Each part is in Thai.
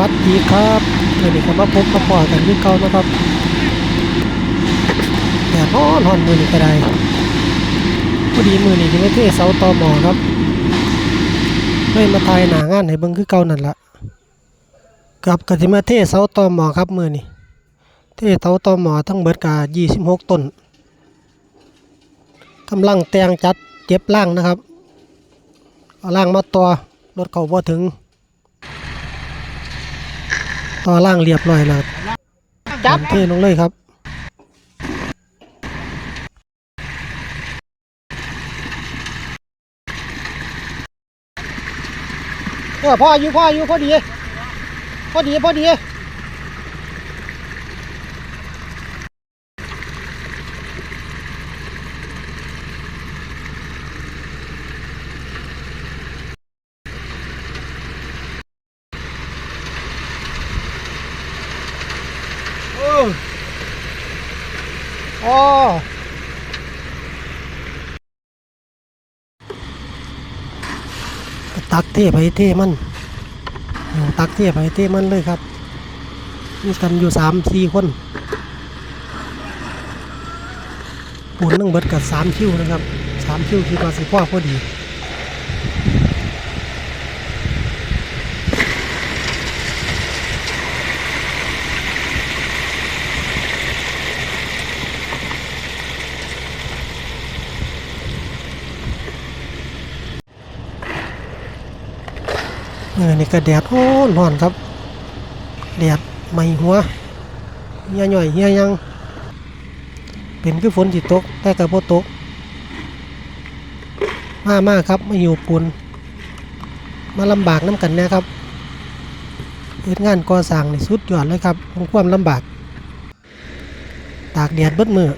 วัสดีครับเดี๋ยวนี้ก็มาพบมาปอกันที่เก่านะครับแดดร้อนร้อนมือนี้ก็ได้พอดีมือนี้ที่ไม่เทเสาตอหมอครับเลยมาถ่ายหนางานให้เบิ่งคือเก่านั่นละกับกติมาเทเสาตอหมอครับมือนี้เทเสาตอหมอทั้งเบิดกา26 ต้นกำลังแตงจัดเจ็บล่างนะครับเอาล่างมาตัวรถเขาพอถึง อล่างเรียบร้อยแล้วจับเทลงเลยครับเออพ่ออยู่พ่ออยู่พอดี พอดีพอดี โอ้ อ๋อก็ตักเทไปเทมันตักเทไปเทมันเลยครับมีกันอยู่สามสี่คนปูนนั่งเบิดกับสามคิวนะครับสามคิวคิดว่าสิพ่อพอดี ออนี่ก็แดดร้อนร้อนครับแดดไหม่หัวเหี่ยหน่อยเหี่ยยัง เป็นคือฝนสิตก แต่ก็บ่ตก มากมากครับมาอยู่ปูนมาลำบากน้ำกันแนะครับเฮ็ดงานก่อสร้างนี่สุดยอดเลยครับของความลำบาก ตากแดดเบิดมือ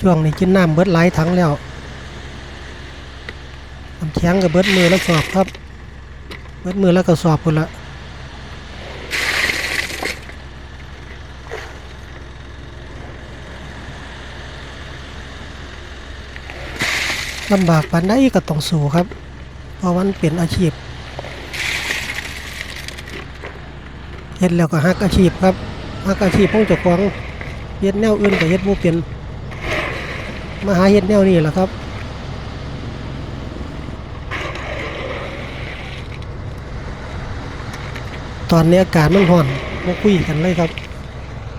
ช่วงนี้กินน้ำเบิดหลายถังแล้วน้ำแข็งกับเบิดมือแล้วสอบครับ เบิดมือแล้วก็สอบคนละลำบากปานใดก็ต้องสู้ครับ เพราะมันเป็นอาชีพเฮ็ดแล้วก็ฮักอาชีพครับฮักอาชีพของเจ้าของเฮ็ดแนวอื่นก็เฮ็ดบ่เป็นมาหาเฮ็ดแนวนี้แหละครับ ตอนนี้อากาศมันร้อนมาคุยกันเลยครับ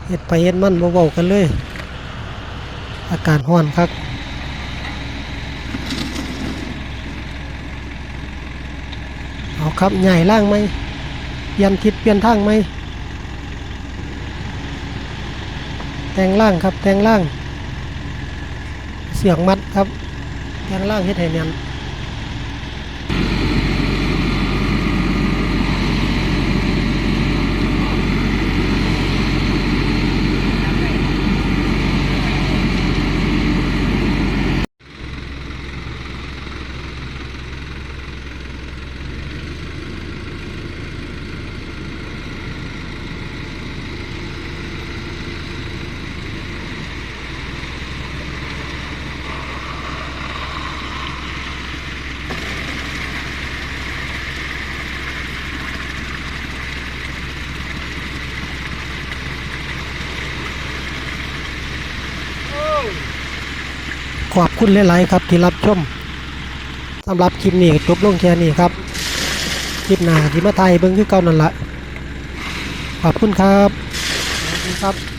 เฮ็ดไปเฮ็ดมันมาเว้ากันเลย อากาศร้อนครับเอาครับใหญ่ล่างไหมเปลี่ยนทิศเปลี่ยนทางไหมแต่งล่างครับแต่งล่าง เสียงมัดครับแต่งล่างเฮ็ดให้เนียน โอ้ ขอบคุณหลายๆครับที่รับชมสำหรับคลิปนี้จบลงแค่นี้ครับ คลิปหน้าที่มาไทยเบิ้งคือเก่านั่นละขอบคุณครับขอบคุณครับ